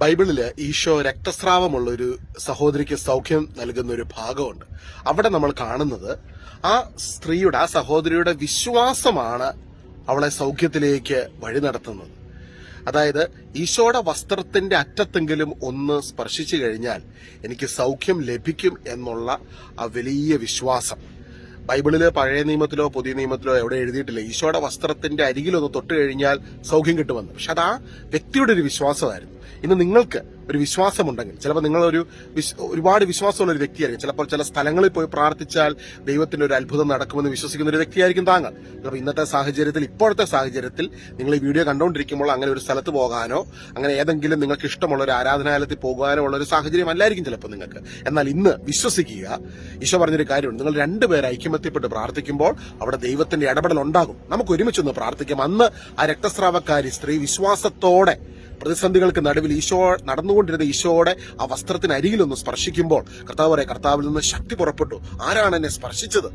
ബൈബിളിൽ ഈശോ രക്തസ്രാവമുള്ള ഒരു സഹോദരിക്ക് സൗഖ്യം നൽകുന്ന ഒരു ഭാഗമുണ്ട്. അവിടെ നമ്മൾ കാണുന്നത് ആ സ്ത്രീയുടെ ആ സഹോദരിയുടെ വിശ്വാസമാണ് അവളെ സൗഖ്യത്തിലേക്ക് വഴി നടത്തുന്നത്. അതായത് ഈശോയുടെ വസ്ത്രത്തിന്റെ അറ്റത്തെങ്കിലും ഒന്ന് സ്പർശിച്ചു കഴിഞ്ഞാൽ എനിക്ക് സൗഖ്യം ലഭിക്കും എന്നുള്ള ആ വലിയ വിശ്വാസം. ബൈബിളിൽ പഴയ നിയമത്തിലോ പുതിയ നിയമത്തിലോ എവിടെ എഴുതിയിട്ടില്ല. ഈശോയുടെ വസ്ത്രത്തിന്റെ അരികിലൊന്ന് തൊട്ട് കഴിഞ്ഞാൽ സൗഖ്യം കിട്ടുമെന്ന്. പക്ഷെ അത് ആ വ്യക്തിയുടെ ഒരു വിശ്വാസമായിരുന്നു. ഇന്ന് നിങ്ങൾക്ക് ഒരു വിശ്വാസമുണ്ടെങ്കിൽ ചിലപ്പോൾ നിങ്ങളൊരു ഒരുപാട് വിശ്വാസമുള്ള ഒരു വ്യക്തിയായിരിക്കും. ചിലപ്പോൾ ചില സ്ഥലങ്ങളിൽ പോയി പ്രാർത്ഥിച്ചാൽ ദൈവത്തിന്റെ ഒരു അത്ഭുതം നടക്കുമെന്ന് വിശ്വസിക്കുന്ന ഒരു വ്യക്തിയായിരിക്കും താങ്കൾ. ചിലപ്പോൾ ഇന്നത്തെ സാഹചര്യത്തിൽ ഇപ്പോഴത്തെ സാഹചര്യത്തിൽ നിങ്ങൾ ഈ വീഡിയോ കണ്ടുകൊണ്ടിരിക്കുമ്പോൾ അങ്ങനെ ഒരു സ്ഥലത്ത് പോകാനോ അങ്ങനെ ഏതെങ്കിലും നിങ്ങൾക്ക് ഇഷ്ടമുള്ള ഒരു ആരാധനാലയത്തിൽ പോകാനോ ഉള്ള ഒരു സാഹചര്യം അല്ലായിരിക്കും ചിലപ്പോൾ നിങ്ങൾക്ക്. എന്നാൽ ഇന്ന് വിശ്വസിക്കുക ഈശോ പറഞ്ഞൊരു കാര്യമുണ്ട്. നിങ്ങൾ രണ്ടുപേർ ഐക്യമത്യപ്പെട്ട് പ്രാർത്ഥിക്കുമ്പോൾ അവിടെ ദൈവത്തിന്റെ ഇടപെടൽ ഉണ്ടാകും. നമുക്ക് ഒരുമിച്ചൊന്ന് പ്രാർത്ഥിക്കാം. അന്ന് ആ രക്തസ്രാവക്കാരി സ്ത്രീ വിശ്വാസത്തോടെ പ്രതിസന്ധികൾക്ക് നടുവിൽ ഈശോ നടന്നുകൊണ്ടിരുന്ന ഈശോയുടെ ആ വസ്ത്രത്തിന് അരികിലൊന്ന് സ്പർശിക്കുമ്പോൾ കർത്താവ് പറയാം കർത്താവിൽ നിന്ന് ശക്തി പുറപ്പെട്ടു. ആരാണ് എന്നെ സ്പർശിച്ചത്?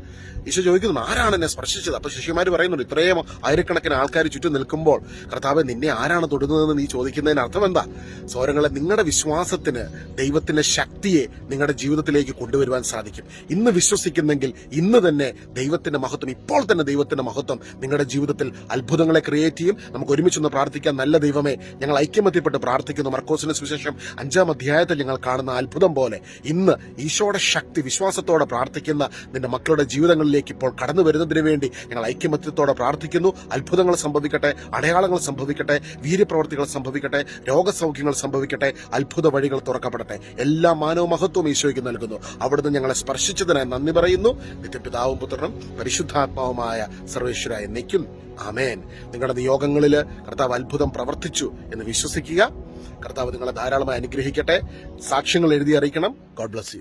ഈശോ ചോദിക്കുന്നു ആരാണ് എന്നെ സ്പർശിച്ചത്? അപ്പൊ ശിഷ്യമാര് പറയുന്നുണ്ട് ഇത്രയും ആയിരക്കണക്കിന് ആൾക്കാർ ചുറ്റും നിൽക്കുമ്പോൾ കർത്താവ് നിന്നെ ആരാണ് തൊടുന്നതെന്ന് നീ ചോദിക്കുന്നതിന് അർത്ഥം എന്താ? സോരങ്ങളെ നിങ്ങളുടെ വിശ്വാസത്തിന് ദൈവത്തിന്റെ ശക്തിയെ നിങ്ങളുടെ ജീവിതത്തിലേക്ക് കൊണ്ടുവരുവാൻ സാധിക്കും. ഇന്ന് വിശ്വസിക്കുന്നെങ്കിൽ ഇന്ന് തന്നെ ദൈവത്തിന്റെ മഹത്വം ഇപ്പോൾ തന്നെ ദൈവത്തിന്റെ മഹത്വം നിങ്ങളുടെ ജീവിതത്തിൽ അത്ഭുതങ്ങളെ ക്രിയേറ്റ് ചെയ്യും. നമുക്ക് ഒരുമിച്ചൊന്ന് പ്രാർത്ഥിക്കാൻ നല്ല ദൈവമേ ഞങ്ങൾ ഐക്യമത്യപ്പെട്ട് പ്രാർത്ഥിക്കുന്നു. മർക്കോസിന് സുവിശേഷം അഞ്ചാം അധ്യായത്തിൽ ഞങ്ങൾ കാണുന്ന അത്ഭുതം പോലെ ഇന്ന് ഈശോയുടെ ശക്തി വിശ്വാസത്തോടെ പ്രാർത്ഥിക്കുന്ന നിന്റെ മക്കളുടെ ജീവിതങ്ങളിലേക്ക് ഇപ്പോൾ കടന്നു വരുന്നതിന് വേണ്ടി ഞങ്ങൾ ഐക്യമത്യത്തോടെ പ്രാർത്ഥിക്കുന്നു. അത്ഭുതങ്ങൾ സംഭവിക്കട്ടെ അടയാളങ്ങൾ സംഭവിക്കട്ടെ വീര്യപ്രവർത്തികൾ സംഭവിക്കട്ടെ രോഗസൗഖ്യങ്ങൾ സംഭവിക്കട്ടെ അത്ഭുത വഴികൾ തുറക്കപ്പെടട്ടെ. എല്ലാ മാനവ മഹത്വവും ഈശോയ്ക്ക് നൽകുന്നു. അവിടുന്ന് ഞങ്ങളെ സ്പർശിച്ചതിനായി നന്ദി പറയുന്നു. നിത്യപിതാവും പുത്രനും പരിശുദ്ധാത്മാവുമായ സർവേശ്വരായ എന്നേക്കും ആമേൻ. നിങ്ങളുടെ നിയോഗങ്ങളിൽ കർത്താവ് അത്ഭുതം പ്രവർത്തിച്ചു എന്ന് വിശ്വസിക്കുക. കർത്താവ് നിങ്ങളെ ധാരാളമായി അനുഗ്രഹിക്കട്ടെ. സാക്ഷ്യങ്ങൾ എഴുതി അറിയിക്കണം. God bless you